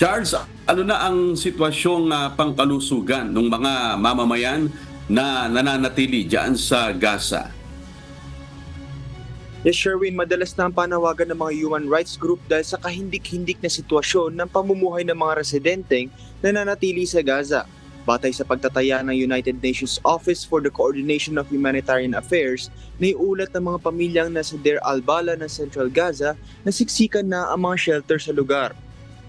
Charles, ano na ang sitwasyong ah, pangkalusugan ng mga mamamayan na nananatili dyan sa Gaza? Yes, Sherwin, madalas na ang panawagan ng mga human rights group dahil sa kahindik-hindik na sitwasyon ng pamumuhay ng mga residenteng nananatili sa Gaza. Batay sa pagtataya ng United Nations Office for the Coordination of Humanitarian Affairs, naiulat ng mga pamilyang nasa Deir al-Bala ng Central Gaza na siksikan na ang mga shelter sa lugar.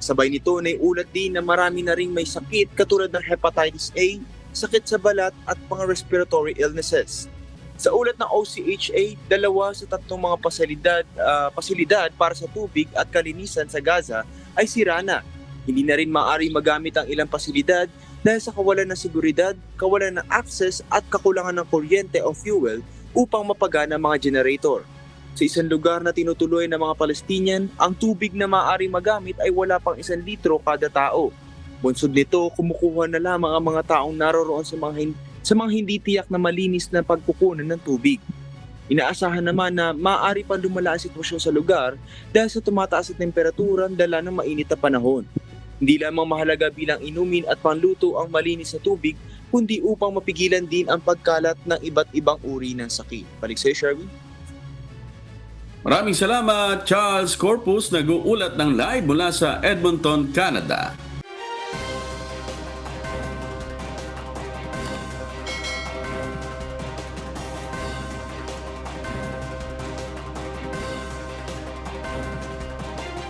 Sabay nito, naiulat din na marami na ring may sakit katulad ng hepatitis A, sakit sa balat at mga respiratory illnesses. Sa ulat ng OCHA, dalawa sa tatlong mga pasilidad, ah, pasilidad para sa tubig at kalinisan sa Gaza ay sira na. Hindi na rin maaari magamit ang ilang pasilidad dahil sa kawalan ng seguridad, kawalan ng access at kakulangan ng kuryente o fuel upang mapagana ang mga generator. Sa isang lugar na tinutuloy ng mga Palestinian, ang tubig na maaari magamit ay wala pang isang litro kada tao. Bunsod nito, kumukuha na lamang ang mga taong naroroon sa mga, hin- sa mga hindi tiyak na malinis na pagkukunan ng tubig. Inaasahan naman na maaari pa lumala ang sitwasyon sa lugar dahil sa tumataas na temperatura dala ng mainit na panahon. Hindi lamang mahalaga bilang inumin at panluto ang malinis na tubig, kundi upang mapigilan din ang pagkalat ng iba't ibang uri ng sakit. Balik sa'yo, Sherwin. Maraming salamat, Charles Corpus, nag-uulat ng live mula sa Edmonton, Canada.